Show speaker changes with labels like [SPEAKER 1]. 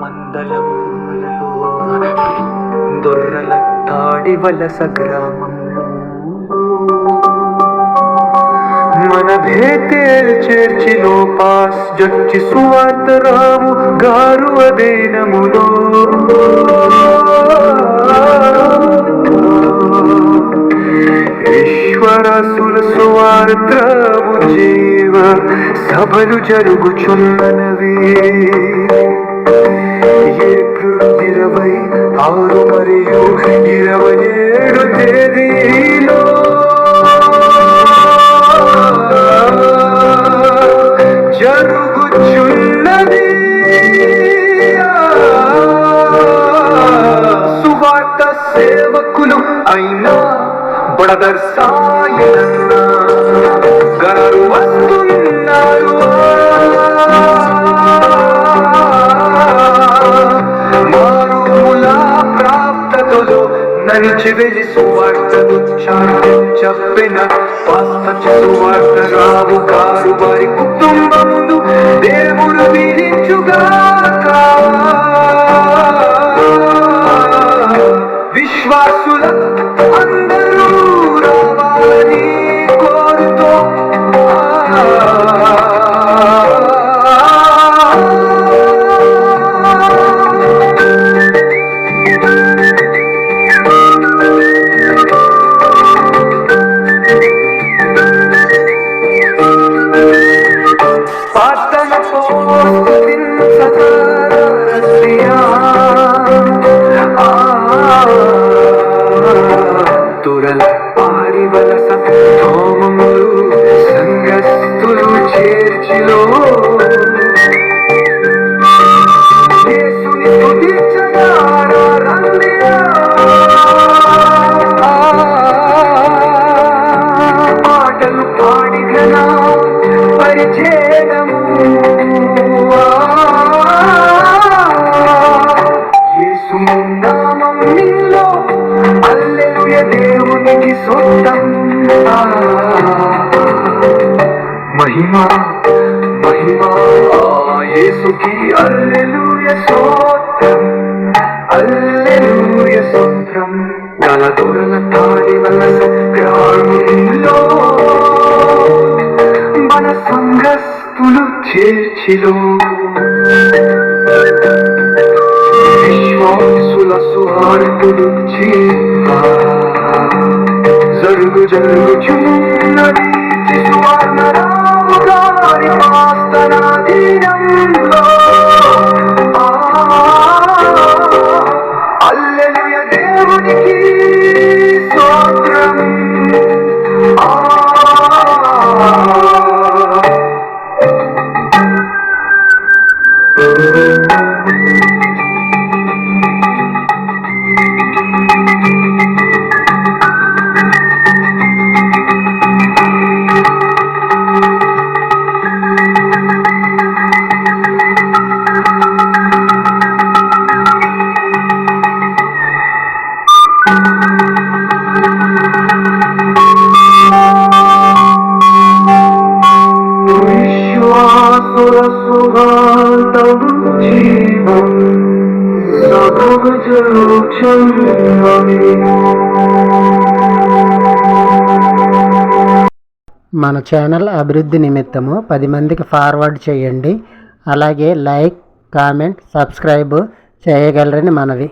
[SPEAKER 1] మందలములలో. దొర్రల తాడి వలస గ్రామంలో మన భేతేల్ చేర్చిలో పాస్ జడ్జి సువార్తరావు గారు అదేనములో ఈశ్వరసుల సువార్తము జీవ సభలు జరుగుచున్నవి అయినా బడదర్ సాయన గారు వస్తున్నారు. మారుమూల ప్రాప్తతలో నడిచి వెళ్ళి సువార్తను చాటి చెప్పిన వాస్తవ సువార్త రావు గారు వారి కుటుంబముందు దేవుడు విధించుగాక. మహిమ మహిమ యేసుకి అల్లెలూయ సోత్రం అల్లెలూయ సూత్రం గల దొరల తాడి వలస గ్రామంలో మన సంఘస్థులు చేర్చిలో. విశ్వాసుల సుహార్తులు జీవా జరుగు జరుగుచున్నది జీవం
[SPEAKER 2] మన ఛానల్ అభివృద్ధి నిమిత్తము పది మందికి ఫార్వర్డ్ చేయండి. అలాగే లైక్ కామెంట్ సబ్స్క్రైబ్ చేయగలరని మనవి.